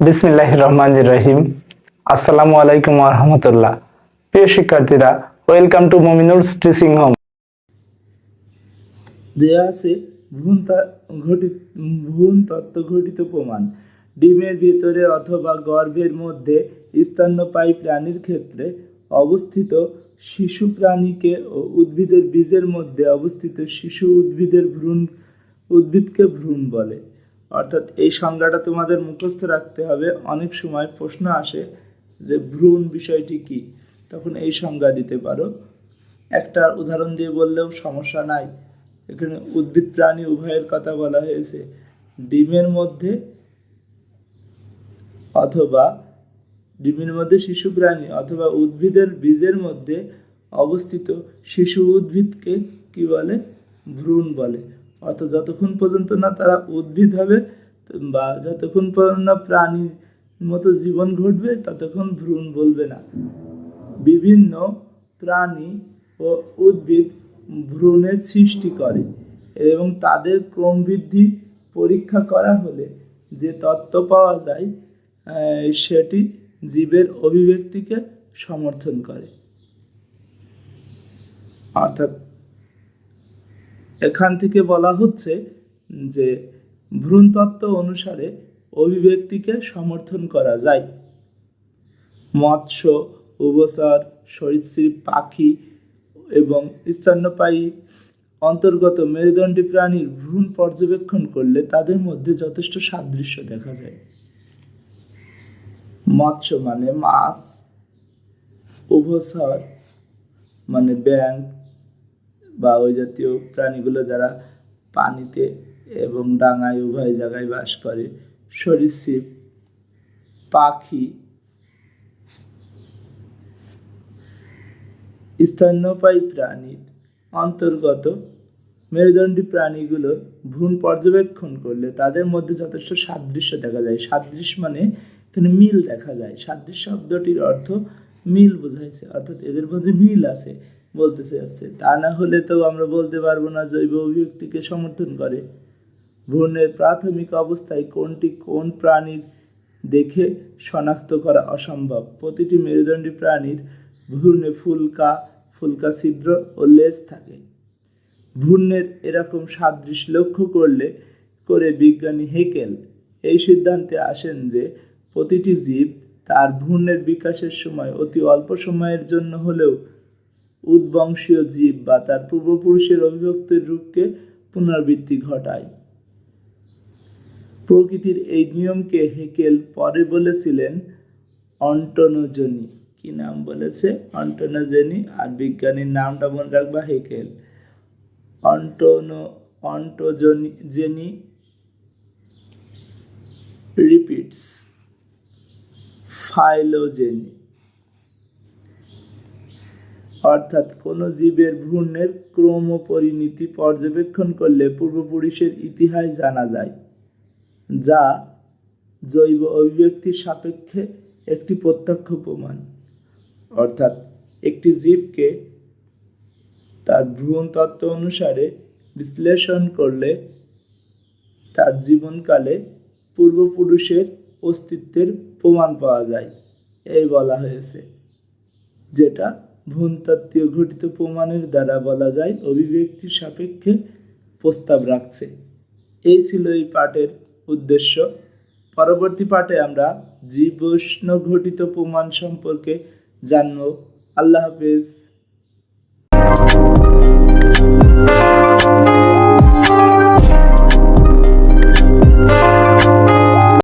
বিসমিল্লাহ রহমান রহিম আসসালামু আলাইকুম রহমতুল্লাহ। প্রিয় শিক্ষার্থীরা, welcome to Mominul teaching home. দেয়া আছে ভ্রূণ ঘটিত, ভ্রূণ তত্ত্ব ঘটিত প্রমাণ। ডিমের ভিতরে অথবা গর্ভের মধ্যে স্তন্যপায়ী প্রাণীর ক্ষেত্রে অবস্থিত শিশু প্রাণীকে ও উদ্ভিদের বীজের মধ্যে অবস্থিত শিশু উদ্ভিদের ভ্রূণ, উদ্ভিদকে ভ্রূণ বলে। অর্থাৎ এই সংজ্ঞাটা তোমাদের মুখস্থ রাখতে হবে। অনেক সময় প্রশ্ন আসে যে ভ্রূণ বিষয়টি কি? তখন এই সংজ্ঞা দিতে পারো। একটা উদাহরণ দিয়ে বললেও সমস্যা নাই। এখানে উদ্ভিদ প্রাণী উভয়ের কথা বলা হয়েছে। ডিমের মধ্যে অথবা ডিমের মধ্যে শিশু প্রাণী অথবা উদ্ভিদের বীজের মধ্যে অবস্থিত শিশু উদ্ভিদকে কি বলে? ভ্রূণ বলে। অর্থাৎ যতক্ষণ পর্যন্ত না তারা উদ্ভিদ হবে বা যতক্ষণ পর্যন্ত না প্রাণীর মতো জীবন ঘটবে, ততক্ষণ ভ্রূণ বলবে না। বিভিন্ন প্রাণী ও উদ্ভিদ ভ্রূণের সৃষ্টি করে এবং তাদের ক্রমবৃদ্ধি পরীক্ষা করা হলে যে তত্ত্ব পাওয়া যায় সেটি জীবের অভিব্যক্তিকে সমর্থন করে। অর্থাৎ এখান থেকে বলা হচ্ছে যে ভ্রূণতত্ত্ব অনুসারে অভিব্যক্তিকে সমর্থন করা যায়। মৎস্য, উভচর, সরীসৃপ, পাখি এবং স্তন্যপায়ী অন্তর্গত মেরুদণ্ডী প্রাণীর ভ্রূণ পর্যবেক্ষণ করলে তাদের মধ্যে যথেষ্ট সাদৃশ্য দেখা যায়। মৎস্য মানে মাছ, উভচর মানে ব্যাং বা ওই জাতীয় প্রাণীগুলো যারা পানিতে এবং ডাঙায় উভয় জায়গায় বাস করে সরীসৃপ পাখি, স্তন্যপায়ী প্রাণীর অন্তর্গত মেরুদণ্ডী প্রাণীগুলোর ভ্রূণ পর্যবেক্ষণ করলে তাদের মধ্যে যথেষ্ট সাদৃশ্য দেখা যায়। সাদৃশ্য মানে এখানে মিল দেখা যায়। সাদৃশ্য শব্দটির অর্থ মিল বোঝাইছে, অর্থাৎ এদের মধ্যে মিল আছে। বলতে চাচ্ছে তা না হলে তো আমরা বলতে পারব না জৈব অভিব্যক্তিকে সমর্থন করে। ভ্রূণের প্রাথমিক অবস্থায় কোনটি কোন প্রাণীর দেখে শনাক্ত করা অসম্ভব? প্রতিটি মেরুদণ্ডী প্রাণীর ভ্রূণে ফুলকা ফুলকা ছিদ্র ও লেজ থাকে। ভ্রূণের এরকম সাদৃশ্য লক্ষ্য করলে করে বিজ্ঞানী হেকেল এই সিদ্ধান্তে আসেন যে প্রতিটি জীব তার ভ্রূণের বিকাশের সময় অতি অল্প সময়ের জন্য হলেও উদ্বংশীয় জীব বা তার পূর্বপুরুষের অভিভক্তের রূপকে পুনরাবৃত্তি ঘটায়। প্রকৃতির এই নিয়মকে হেকেল পরে বলেছিলেন অন্টনোজনি। কি নাম বলেছে? অন্টনোজনি আর বিজ্ঞানীর নামটা মনে রাখবা হেকেল। অন্টোনো, অন্টোজনি জেনি রিপিটস। ফাইলোজেনি। অর্থাৎ কোনো জীবের ভ্রূণের ক্রম পরিণতি পর্যবেক্ষণ করলে পূর্বপুরুষের ইতিহাস জানা যায়, যা জৈব অভিব্যক্তির সাপেক্ষে একটি প্রত্যক্ষ প্রমাণ। অর্থাৎ একটি জীবকে তার ভ্রূণ তত্ত্ব অনুসারে বিশ্লেষণ করলে তার জীবনকালে পূর্বপুরুষের অস্তিত্বের প্রমাণ পাওয়া যায়, এই বলা হয়েছে, যেটা ভ্রূণতত্ত্বীয় ঘটিত প্রমাণের দ্বারা বলা যায় অভিব্যক্তির সাপেক্ষে প্রস্তাব রাখছে। এই ছিল এই পাঠের উদ্দেশ্য। পরবর্তী পাঠে আমরা জীবষ্ণ ঘটিত প্রমাণ সম্পর্কে জানব। আল্লাহ হাফেজ।